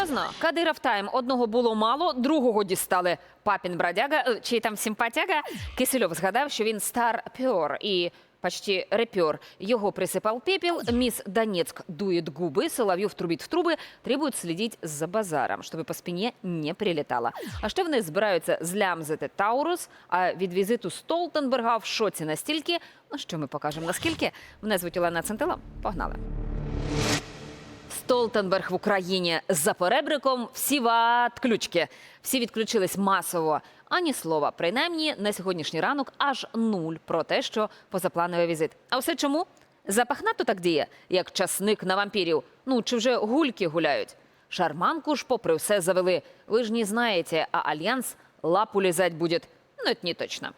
Серйозно, Кадиров тайм одного було мало, другого дістали. Папін бродяга, е, чи там симпатяга. Кисельов згадав, що він стар пьор і почти репер. Його присипав пепел. Мисс Донецк дует губы, Соловьев трубит в трубы, требует следить за базаром, чтобы по спине не прилетало. А що вони збираються злямзити Таурус, а від візиту Столтенберга в шоці настільки, ну що ми покажемо наскільки. Мене звуть Олена Центила. Погнали. Столтенберг в Україні за перебриком всі ват-ключки. Всі відключились масово. Ані слова, принаймні на сьогоднішній ранок аж нуль про те, що позаплановий візит. А все чому? Запах надто так діє, як часник на вампірів. Ну чи вже гульки гуляють. Шарманку ж попри все завели. Ви ж не знаєте, а альянс лапу лизать будет. Ну, это не точно.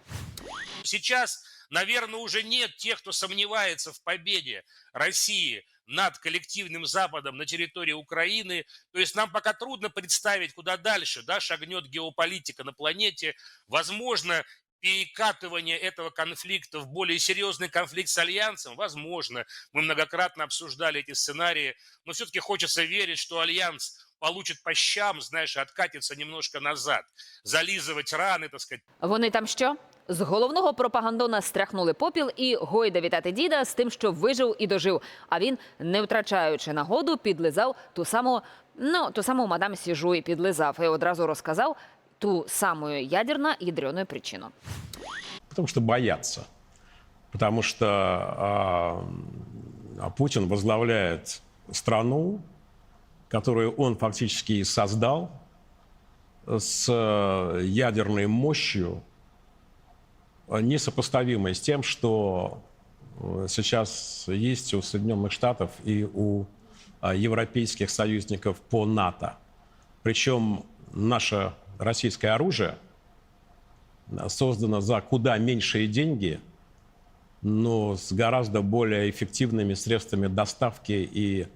Сейчас, наверное, уже нет тех, кто сомневается в победе России над коллективным Западом на территории Украины. То есть нам пока трудно представить, куда дальше да, шагнет геополитика на планете. Возможно, перекатывание этого конфликта в более серьезный конфликт с Альянсом, возможно. Мы многократно обсуждали эти сценарии, но все-таки хочется верить, что Альянс получит по щам, знаешь, и откатится немножко назад, зализывать раны, так сказать, Вони там що? З головного пропагандона стряхнули попіл і гойда вітати діда з тим, що вижив і дожив. А він, не втрачаючи нагоду, підлизав ту саму, ну ту саму мадам Сіжу і підлизав і одразу розказав ту саму ядерно ядреную причину. Потому что боятся. Потому что а, Путин возглавляет страну, которую он фактически и создал, с э, ядерной мощью, э, несопоставимой с тем, что э, сейчас есть у Соединенных Штатов и у а, европейских союзников по НАТО. Причем наше российское оружие создано за куда меньшие деньги, но с гораздо более эффективными средствами доставки и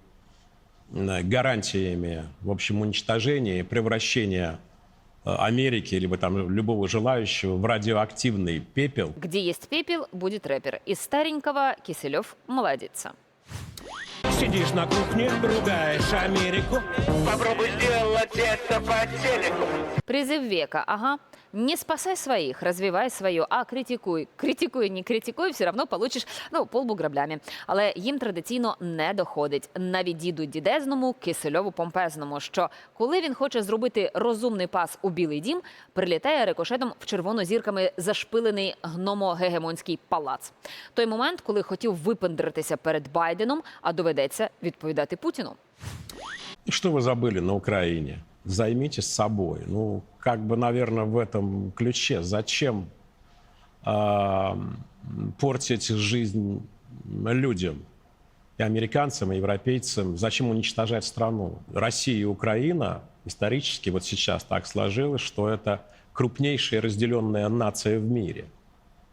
э, гарантиями, в общем, уничтожения и превращения э, Америки, либо там любого желающего в радиоактивный пепел. Где есть пепел, будет рэпер. Из старенького Киселев молодится. Сидишь на кухне, ругаешь Америку. Попробуй сделать это по телеку. Призыв века, ага. Не спасай своих, развивай свое, а критикуй. Критикуй, не критикуй, все равно получиш ну, полбу граблями. Але їм традиційно не доходить. Навіть діду дідезному, кисельову помпезному, що коли він хоче зробити розумний пас у Білий дім, прилітає рикошетом в червоно-зірками зашпилений гномо-гегемонський палац. Той момент, коли хотів випендритися перед Байденом, а доведеться відповідати Путіну. И Что вы забыли на Украине? Займитесь собой. Ну, как бы, наверное, в этом ключе. Зачем а, портить жизнь людям? И американцам, и европейцам. Зачем уничтожать страну? Россия и Украина исторически вот сейчас так сложилось, что это крупнейшая разделенная нация в мире.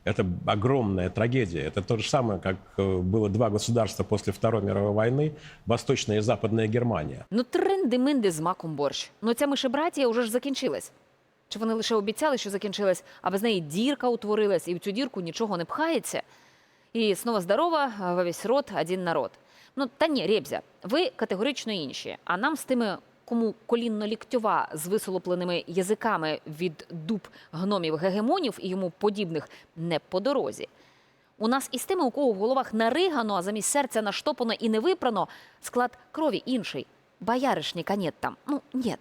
Это огромная трагедия. Это то же самое, как э, было два государства после Второй мировой войны, Восточная и Западная Германия. Ну, тринди-минди з маком борщ. Ну, ця мишебратія вже ж закінчилась. Чи вони лише обіцяли, що закінчилась, а без неї дірка утворилась, і в цю дірку нічого не пхається? І знову здорова, во весь рот, один народ. Ну, та ні, Рєбзя, ви категорично інші, а нам з тими, кому колінно-ліктьова з висолопленими язиками від дуб гномів гегемонів і йому подібних не по дорозі. У нас із тими, у кого в головах наригано, а замість серця наштопано і не випрано, склад крови інший. Боярышника нет там. Ну, нет.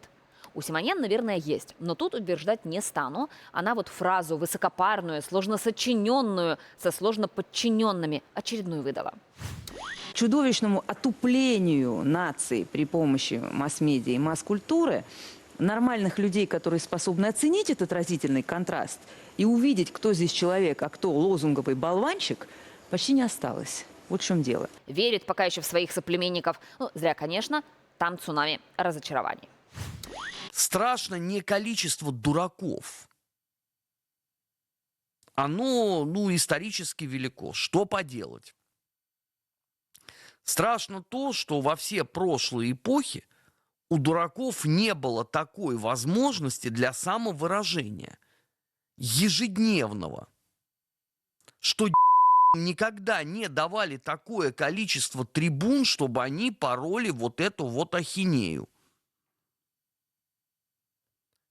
У Симоньян, наверное, есть, но тут утверждать не стану. Она вот фразу высокопарную, сложно сочиненную, со сложно подчиненными очередную выдала. Чудовищному отуплению нации при помощи масс-медиа и масс-культуры нормальных людей, которые способны оценить этот разительный контраст и увидеть, кто здесь человек, а кто лозунговый болванчик, почти не осталось. Вот в чем дело. Верит пока еще в своих соплеменников. Ну, зря, конечно, там цунами разочарований. страшно не количество дураков. Оно, ну, исторически велико. Что поделать? Страшно то, что во все прошлые эпохи у дураков не было такой возможности для самовыражения ежедневного, что никогда не давали такое количество трибун, чтобы они пороли вот эту вот ахинею.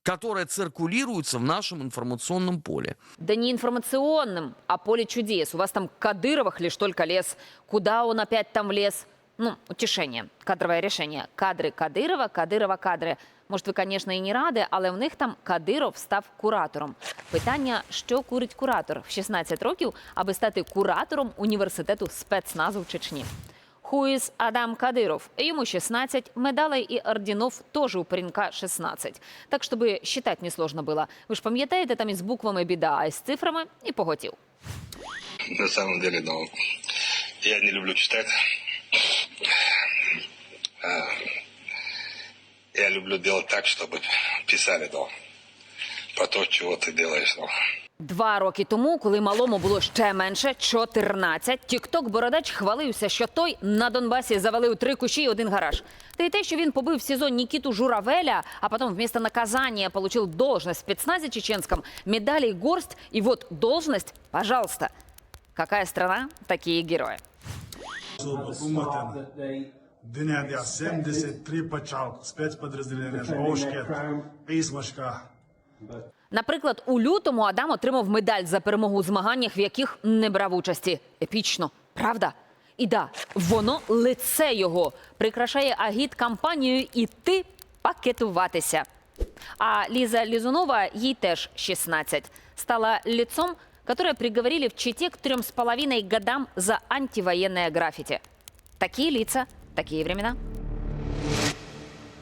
которая циркулируется в нашем информационном поле. Да не информационным, а поле чудес. У вас там Кадыровых лишь только лес. Куда он опять там влез? Ну, утешение, кадрове рішення. Кадри Кадирова, Кадирова кадри. Може, ви, звісно, і не ради, але в них там Кадиров став куратором. Питання, що курить куратор в 16 років, аби стати куратором університету спецназу в Чечні. Хуїс Адам Кадиров. Йому 16, медалей і орденов теж у паренька 16. Так, щоб считать несложно було. Ви ж пам'ятаєте, там із буквами біда, а із цифрами і поготів. На самом деле, ну, я не люблю читать. Я люблю делать так, чтобы писали, ну, про то, чего ты делаешь, ну. Два роки тому, коли малому було ще менше 14, тікток бородач хвалився, що той на Донбасі завалив три кущі і один гараж. Та й те, що він побив в СІЗО Нікіту Журавеля, а потім вместо наказания получил должность в спецназе чеченском, медалей горсть, и вот должность, пожалуйста. Какая страна, такие герои. Дня 73 початку, спецподрозділення, Бошкет, Ісмашка. Наприклад, у лютому Адам отримав медаль за перемогу у змаганнях, в яких не брав участі. Епічно, правда? І да, воно лице його прикрашає агіт кампанією іти пакетуватися. А Ліза Лізунова, їй теж 16, стала лицом, которое приговорили в Чите к трем с половиной годам за антивоенное граффити. Такие лица, такие времена.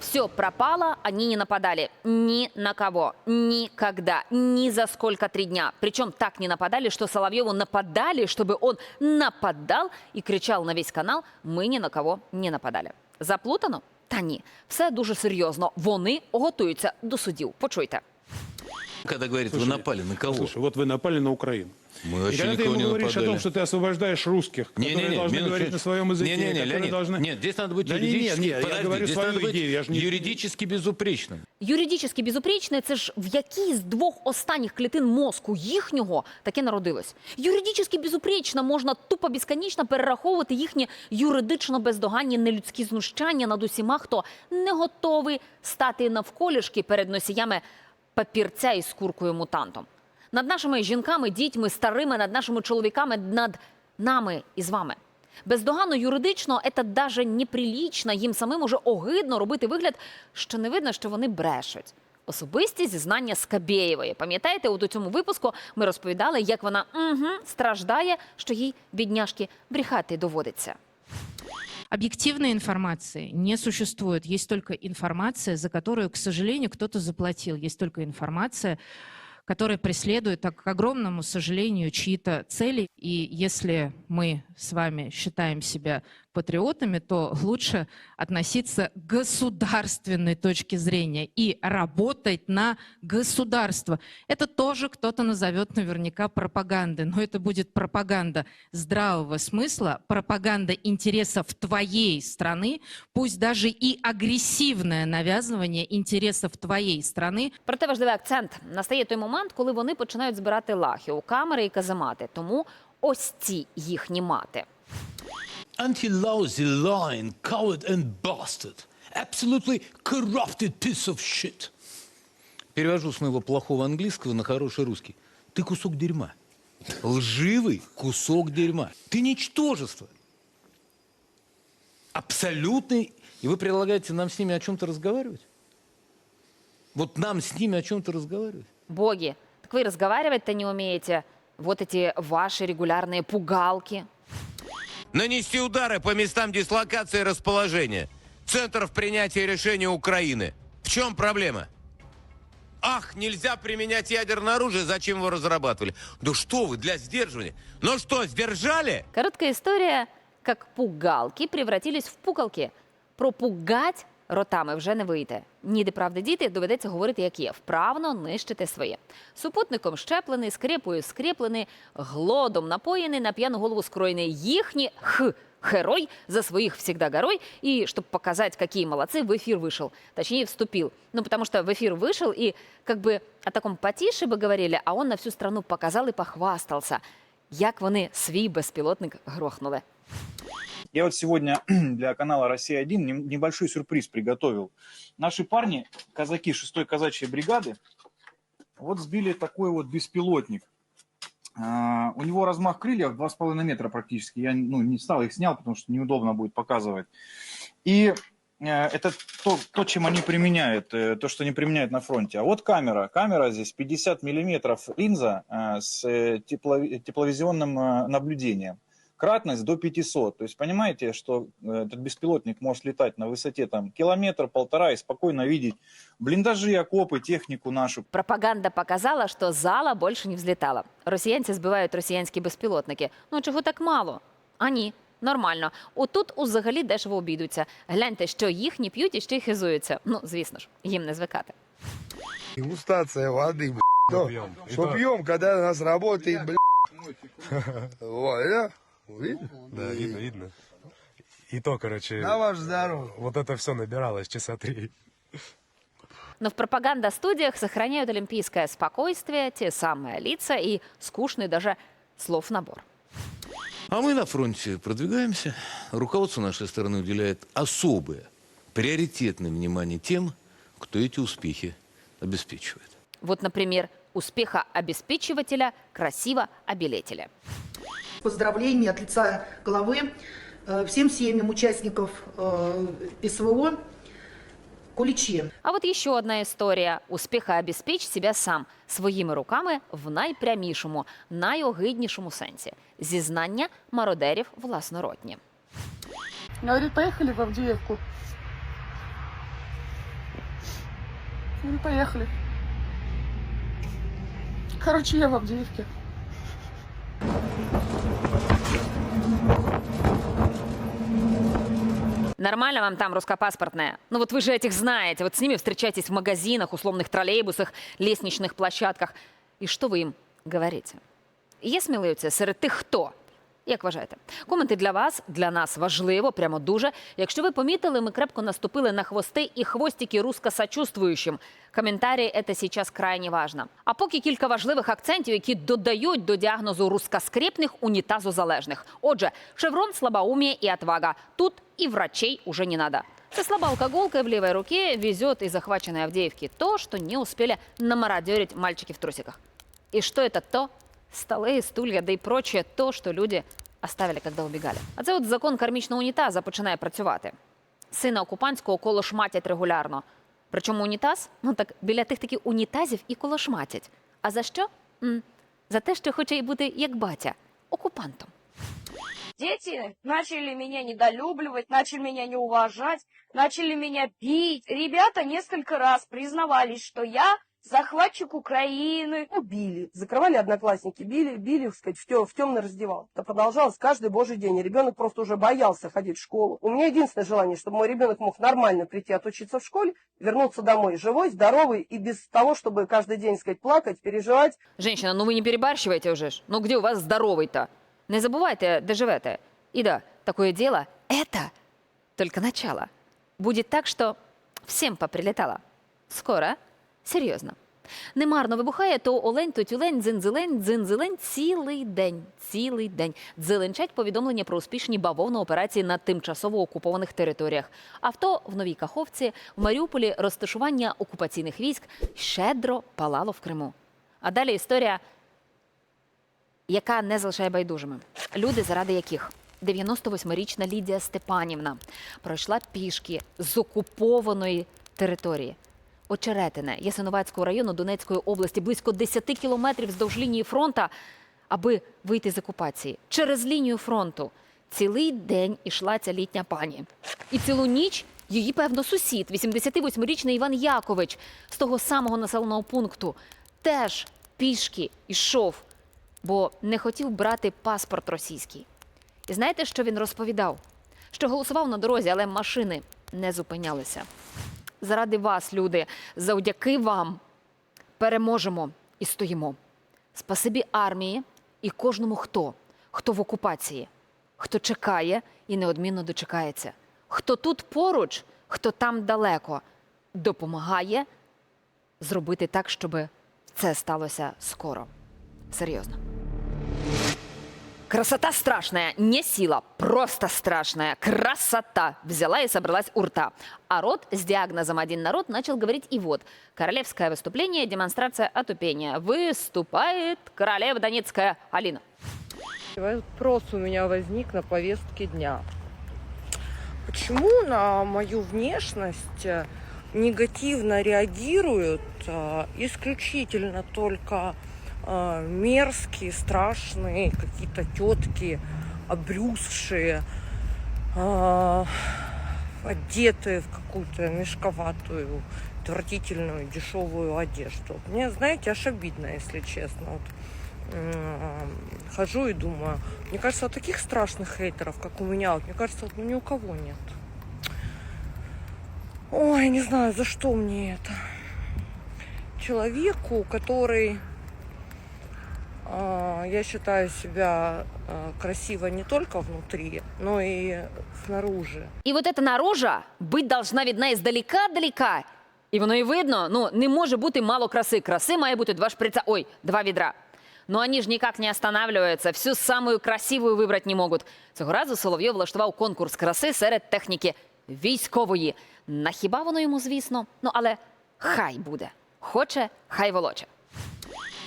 Все пропало, они не нападали ни на кого, никогда, ни за сколько три дня. Причем так не нападали, что Соловьеву нападали, чтобы он нападал и кричал на весь канал «Ми ні на кого не нападали». Заплутано? Та ні, все дуже серйозно. Вони готуються до судів. Почуйте Когда говорит, вы напали на кого? Слушай, вот вы напали на Украину. Мы И вообще когда ты никого ему не говоришь о нападали. том, что ты освобождаешь русских, которые Не-не-не, должны минуту, говорить на своем языке, Не-не-не, которые Леонид, должны... нет, здесь надо быть Да не, не, юридически... не, я Подожди, говорю здесь свою надо быть идею, я ж не- юридически безупречным. Юридично безупречне це ж в якій з двох останніх клітин мозку їхнього таке народилось. Юридично безупречно можна тупо безконечно перераховувати їхні юридично бездоганні нелюдські знущання над усіма, хто не готовий стати навколішки перед носіями папірця із куркою мутантом. Над нашими жінками, дітьми, старими, над нашими чоловіками, над нами і з вами. Бездоганно юридично це даже неприлічно, їм самим уже огидно робити вигляд, що не видно, що вони брешуть. Особисті зізнання Скабєєвої. Пам'ятаєте, от у цьому випуску ми розповідали, як вона угу, страждає, що їй бідняшки брехати доводиться. Объективной информации не существует. Есть только информация, за которую, к сожалению, кто-то заплатил. Есть только информация, которая преследует, так, к огромному сожалению, чьи-то цели. И если мы с вами считаем себя патриотами, то лучше относиться к государственной точке зрения и работать на государство. Это тоже кто-то назовет наверняка пропагандой, но это будет пропаганда здравого смысла, пропаганда интересов твоей страны, пусть даже и агрессивное навязывание интересов твоей страны, Проте важливий акцент настає той момент, коли вони починають збирати лахи у камери і каземати. Тому ось ці їхні мати. Anti-lousy lying, coward and bastard. Absolutely corrupted piece of shit. Перевожу с моего плохого английского на хороший русский. Ты кусок дерьма. Лживый кусок дерьма. Ты ничтожество. Абсолютный. И вы предлагаете нам с ними о чем-то разговаривать? Вот нам с ними о чем-то разговаривать? Боги, так вы разговаривать-то не умеете. Вот эти ваши регулярные пугалки. Нанести удары по местам дислокации и расположения. Центров принятия решения Украины. В чем проблема? Ах, нельзя применять ядерное оружие, зачем его разрабатывали? Да что вы, для сдерживания. Ну что, сдержали? Короткая история, как пугалки превратились в пукалки. Пропугать ротами вже не вийде. Ніде правди діти доведеться говорити, як є. Вправно нищити своє. Супутником щеплений, скрепою скріплений, глодом напоєний, на п'яну голову скроєний їхні х. Герой за своих всегда горой. И чтобы показать, какие молодцы, в эфир вышел. Точнее, вступил. Ну, потому что в эфир вышел и как бы о таком потише бы говорили, а он на всю страну показал и похвастался, як вони свій безпілотник грохнули. Я вот сегодня для канала «Россия-1» нем- небольшой сюрприз приготовил. Наши парни, казаки 6-й казачьей бригады, вот сбили такой вот беспилотник. А, У него размах крыльев 2,5 метра практически. Я ну, не стал их снял, потому что неудобно будет показывать. И э, это то, то, чем они применяют, э, то, что они применяют на фронте. А вот камера. Камера здесь 50 миллиметров линза э, с тепло- тепловизионным наблюдением. Кратность до 500. То есть понимаете, что э, этот беспилотник может летать на высоте там километр, полтора и спокойно видеть блиндажи, окопы, технику нашу. Пропаганда показала, що зала більше не взлітала. Росіянці збивають росіянські безпілотники. Ну чого так мало? А ні, нормально. Отут взагалі дешево обійдуться. Гляньте, що їхні п'ють і ще й хизуються. Ну, звісно ж, їм не звикати. Дегустация воды, блядь. Что пьем, когда у нас работает, блядь. Вот, да? Видно? Да, видно, видно. И то, короче, На ваш здоровье. вот это все набиралось часа три. Но в пропаганда-студиях сохраняют олимпийское спокойствие, те самые лица и скучный даже слов набор. А мы на фронте продвигаемся. Руководство нашей страны уделяет особое, приоритетное внимание тем, кто эти успехи обеспечивает. Вот, например, успеха обеспечивателя красиво обелетили. Поздравления от лица главы э, всем семьям участников э, СВО Куличи. А вот еще одна история. Успеха обеспечь себя сам своїми руками в найпрямішому, найогиднішому сенсі. Зізнання мародерів власнородні. Говорит, поехали в Авдеевку. Ну, поехали. Короче, я в Авдеевке. Нормально вам там русскопаспортная? Ну вот вы же этих знаете. Вот с ними встречаетесь в магазинах, условных троллейбусах, лестничных площадках. І що ви їм говорите? Є сміливці серед тих, хто? Як вважаєте? Коменти для вас, для нас важливо, прямо дуже. Якщо ви помітили, ми крепко наступили на хвости і хвостики русско-сочувствуючим. Коментарі це зараз крайне важно. А поки кілька важливих акцентів, які додають до діагнозу рускоскрепних унітазозалежних. Отже, шеврон, слабоумие і отвага. Тут і врачей уже не надо. Со слабоалкоголкой в левой руке везет из захваченной Авдеевки то, что не успели намародерить мальчики в трусиках. И что это то? Столы, стулья, да і прочее то, що люди оставили, когда убігали. А це от закон кармічного унітаза починає працювати. Сина окупантського колошматять регулярно. Причому унітаз, ну так біля тих таких унітазів і колошматять. А за що? М, за те, що хоче й бути як батя, окупантом. Дети начали меня недолюбливать, начали меня не уважать, начали меня бить. Ребята несколько раз признавались, что я захватчик Украины. Убили. Закрывали одноклассники, били, били, так сказать, в, тем, в темной раздевал. Это продолжалось каждый божий день. И ребенок просто уже боялся ходить в школу. У меня единственное желание, чтобы мой ребенок мог нормально прийти отучиться в школе, вернуться домой живой, здоровый и без того, чтобы каждый день, так сказать, плакать, переживать. Женщина, ну ви не перебарщивайте уже ж. Ну где у вас здоровий-то? Не забувайте, де живете. І да, такое дело – это только начало. Будет так, що всім поприлетало. Скоро, серйозно. Немарно вибухає то олень, то тюлень, дзинзилень, дзинзилень цілий день. Цілий день. Дзеленчать повідомлення про успішні бавовно операції на тимчасово окупованих територіях. Авто в Новій Каховці, в Маріуполі розташування окупаційних військ щедро палало в Криму. А далі історія яка не залишає байдужими. Люди, заради яких 98-річна Лідія Степанівна пройшла пішки з окупованої території. Очеретине Ясиновацького району Донецької області близько 10 кілометрів вздовж лінії фронту, аби вийти з окупації. Через лінію фронту цілий день ішла ця літня пані. І цілу ніч її, певно, сусід, 88-річний Іван Якович з того самого населеного пункту, теж пішки йшов бо не хотів брати паспорт російський. І знаєте, що він розповідав? Що голосував на дорозі, але машини не зупинялися. Заради вас, люди, завдяки вам переможемо і стоїмо. Спасибі армії і кожному хто, хто в окупації, хто чекає і неодмінно дочекається, хто тут поруч, хто там далеко, допомагає зробити так, щоб це сталося скоро. Серйозно. Красота страшная, не сила, просто страшная. Красота взяла и собралась у рта. А рот с диагнозом «один народ» начал говорить и вот. Королевское выступление, демонстрация отупения. Выступает королева Донецкая Алина. Вопрос у меня возник на повестке дня. Почему на мою внешность э, негативно реагируют э, исключительно только э, мерзкие, страшные какие-то тетки, обрюзшие, э, одетые в какую-то мешковатую, отвратительную, дешевую одежду? Мне, знаете, аж обидно, если честно. Вот хожу и думаю, мне кажется, вот таких страшных хейтеров, как у меня, вот, мне кажется, вот, ну, ни у кого нет. Ой, не знаю, за что мне это. Человеку, который, а, я считаю себя красиво не только внутри, но и снаружи. І от эта наружа бить должна видна іздалека-далека. І воно і видно, ну, не може бути мало краси. Краси має бути два шприца, ой, два відра. Но они же никак не останавливаются, всю самую красивую вибрати не можуть. Цього разу Соловйов влаштував конкурс краси серед техніки військової. На хіба воно йому, звісно? Ну, але хай буде. Хоче, хай волоче.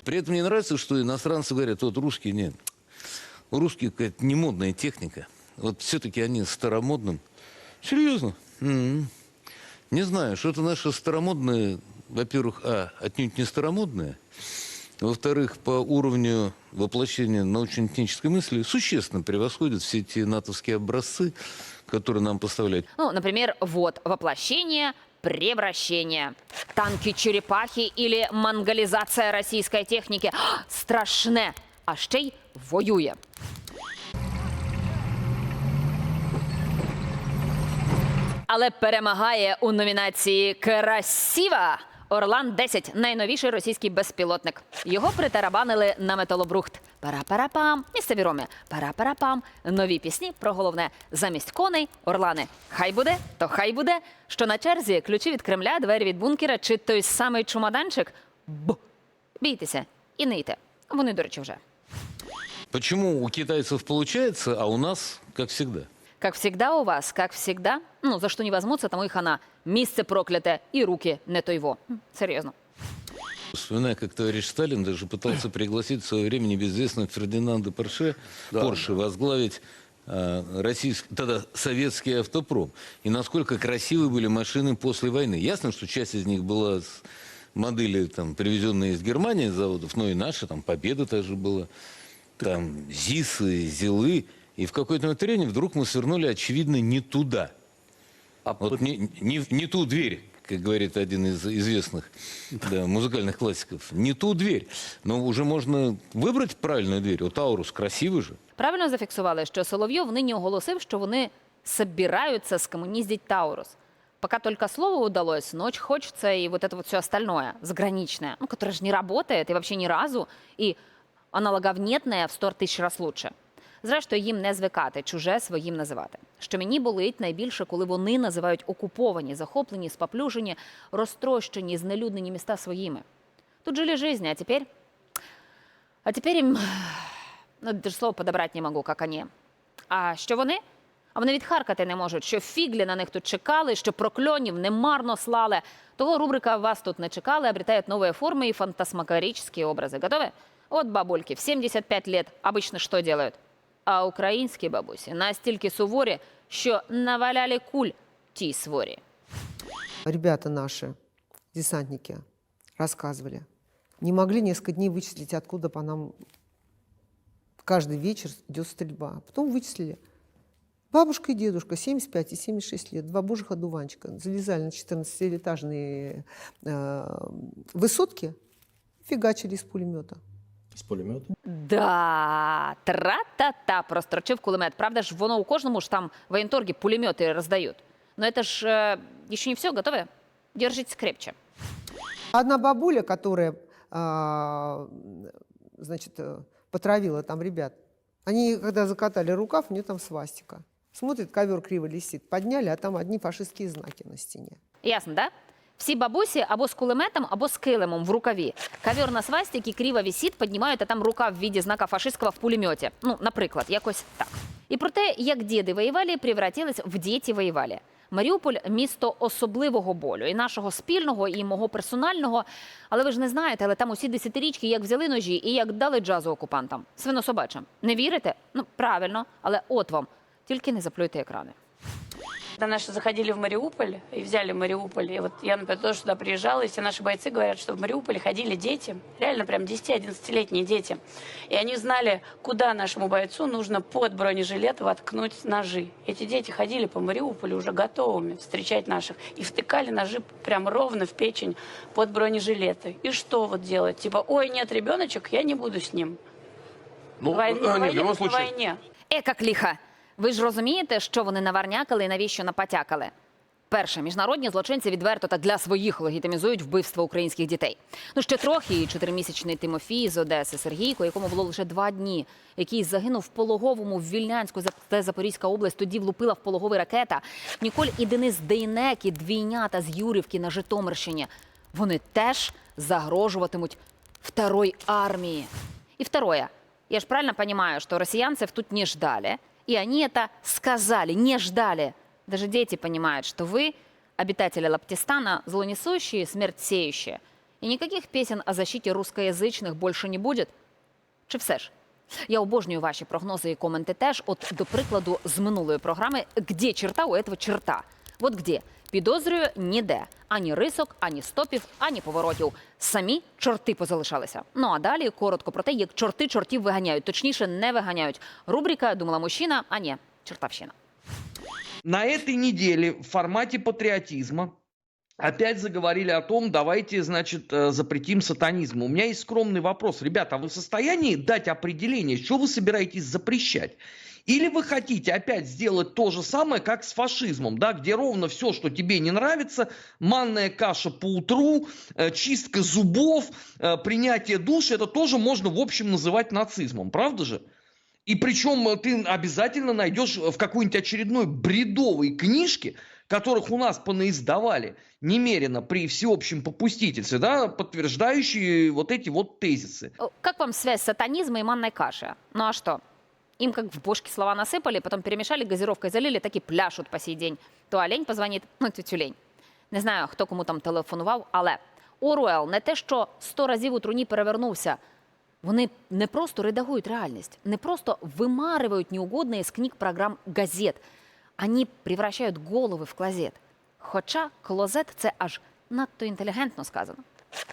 При этом мне нравится, что иностранцы говорят, вот русские нет. У русских какая-то немодная техника. Вот все-таки они старомодным. Серьезно? М. Не знаю, что-то наше старомодное, во-первых, а, отнюдь не старомодное, во-вторых, по уровню воплощения научно-технической мысли существенно превосходит все те натовские образцы, которые нам поставляют. Ну, например, вот воплощение, превращение, танки-черепахи или монголизация российской техники. Страшне, а ще й воює. Але перемагає у номінації Красіва Орлан 10 найновіший російський безпілотник. Його притарабанили на металобрухт. Пара-пара-пам, місцеві роми. Пара-пара-пам. Нові пісні про головне замість коней Орлани. Хай буде, то хай буде. Що на черзі ключі від Кремля, двері від бункера чи той самий чумаданчик. Б. Бійтеся і не йте. Вони, до речі, вже. Почему у китайцев получается, а у нас, как всегда? Как всегда у вас, как всегда, ну, за что не возьмутся, тому и хана. Місце прокляте і руки не тойво. М, Серйозно. Вспоминаю, как товарищ Сталин даже пытался пригласить в свое время небезвестного Фердинанда Порше, Порше возглавить э, российский, тогда советский автопром. И насколько красивы были машины после войны. Ясно, что часть из них была с модели, там, привезенные из Германии с заводов, но и наши, там, Победа также была, там, ЗИСы, ЗИЛы. И в какое-то время вдруг мы свернули, очевидно, не туда. вот не, не, в- не ту дверь, как говорит один из известных да, музыкальных классиков. Не ту дверь. Но уже можно выбрать правильную дверь. Вот Таурус красивый же. Правильно зафіксували, що Соловйов нині оголосив, що вони собираются скоммуниздить Таурус. Пока только слово удалось, ночь хочется и вот это вот все остальное, заграничное, ну, которое же не работает и вообще ни разу, і аналоговнєтне в 100 тисяч раз лучше. Зрештою, їм не звикати, чуже своїм називати. Що мені болить найбільше, коли вони називають окуповані, захоплені, споплюжені, розтрощені, знелюднені міста своїми. Тут жили жизни, а теперь... А теперь им... Ну, даже слово подобрати не можу, як вони. А що вони? А вони відхаркати не можуть, що фіглі на них тут чекали, що прокльонів немарно слали. Того рубрика «Вас тут не чекали» обретает новые формы и фантасмагорические образы. Готовы? Вот бабульки в 75 лет обычно что делают? А українські бабусі настільки суворі, що наваляли куль тій сворі. Ребята наши, десантники, рассказывали, не могли несколько дней вычислить, откуда по нам каждый вечер идет стрельба. Потом вычислили. Бабушка и дедушка, 75 и 76 лет, два божьих одуванчика, залезали на 14-этажные э, высотки, фигачили из пулемета. Из пулемета? Да, тра-та-та, прострочив кулемет. Правда ж, воно у кожному ж там военторги пулеметы раздают. Но это ж э, еще не все, готовы? Держитесь крепче. Одна бабуля, которая, а, значит, э, потравила там ребят, они, когда закатали рукав, у нее там свастика. Смотрит, ковер криво висит. Подняли, а там одни фашистские знаки на стене. Ясно, да? Всі бабусі або з кулеметом, або с килимом в рукаві. Ковер на свастике криво висит, піднімають, а там рука в віді знака фашистського в пулеметі. Ну, наприклад, якось так. І про те, як діди воювали, превратились в діти воювали. Маріуполь місто особливого болю, і нашого спільного, і мого персонального. Але ви ж не знаєте, але там усі десятирічки як взяли ножі і як дали джазу окупантам. Свинособачим. Не вірите? Ну правильно, але от вам. Тільки не заплюйте екрани. Когда наши заходили в Мариуполь и взяли Мариуполь, и вот я, например, тоже сюда приезжала, и все наши бойцы говорят, что в Мариуполе ходили дети, реально прям 10-11-летние дети. И они знали, куда нашему бойцу нужно под бронежилет воткнуть ножи. Эти дети ходили по Мариуполю уже готовыми встречать наших и втыкали ножи прям ровно в печень под бронежилеты. И что вот делать? Типа, ой, нет, ребеночек, я не буду с ним. Ну, Война- э, не, в любом случае, войне. Ека кліха. Ви ж розумієте, що вони наварнякали і навіщо напатякали? Перше, міжнародні злочинці відверто та для своїх легітимізують вбивство українських дітей. Ну ще трохи і чотиримісячний Тимофій з Одеси Сергійко, якому було лише два дні, який загинув в пологовому в Вільнянську, це Запорізька область. Тоді влупила в пологовий ракета. Ніколь і Денис Дейнекі, двійнята з Юрівки на Житомирщині. Вони теж загрожуватимуть второй армии. И второе. Я же правильно понимаю, что россиянцев тут не ждали, и они это сказали, не ждали. Даже дети понимают, что вы, обитатели Лаптистана, злонесущие, смерть сеющие. И никаких песен о защите русскоязычных больше не будет. Чи все ж? Я обожнюю ваші прогнози і коменти теж. От, до прикладу, з минулої програми «Где черта у этого черта?» От где. Підозрюю ніде. Ані рисок, ані стопів, ані поворотів. Самі чорти позалишалися. Ну а далі коротко про те, як чорти чортів виганяють. Точніше, не виганяють. Рубрика «Думала мужчина», а ні, чортавщина. На этой неделе в формате патриотизма опять заговорили о том, давайте, значит, э, запретим сатанизм. У меня есть скромный вопрос. Ребята, а вы в состоянии дать определение, что вы собираетесь запрещать? Или вы хотите опять сделать то же самое, как с фашизмом, да, где ровно все, что тебе не нравится, манная каша по утру, э, чистка зубов, э, принятие душа, это тоже можно, в общем, называть нацизмом, правда же? И причем ты обязательно найдешь в какой-нибудь очередной бредовой книжке, которых у нас понаиздавали немерено при всеобщем попустительстве, да, подтверждающие вот эти вот тезисы. О, Как вам связь сатанизма и манной каши? Ну а что? Им как в бошки слова насыпали, потом перемешали, газировкой залили, так і пляшуть по сей день. То олень позвонить, ну то тюлень. Не знаю, хто кому там телефонував, але Оруел не те, що сто разів у труні перевернувся. Вони не просто редагують реальність, не просто вымарывают неугодные из книг программ газет. Они превращают голови в клозет. Хоча клозет – це аж надто інтелігентно сказано.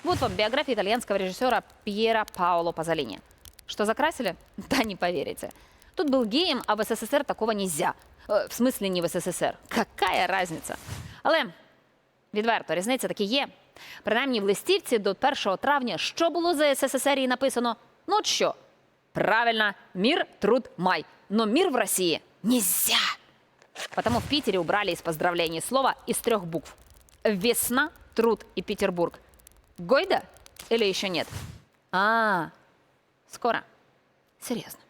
Вот вам биография итальянского режиссера Пьера Паоло Пазолини. Что закрасили? Да не поверите. Тут был геем, а в СССР такого нельзя. Э, В смысле не в СССР. Какая разниця? Але відверто, різниця таки є. Принаймні в листівці до 1 травня, що було за СССР і написано? Ну от що? Правильно, мир, труд, май. Но мир в России нельзя. Потому в Питере убрали из поздравлений слово из трех букв. Весна, труд и Петербург. Гойда или еще нет? А, скоро. Серьезно.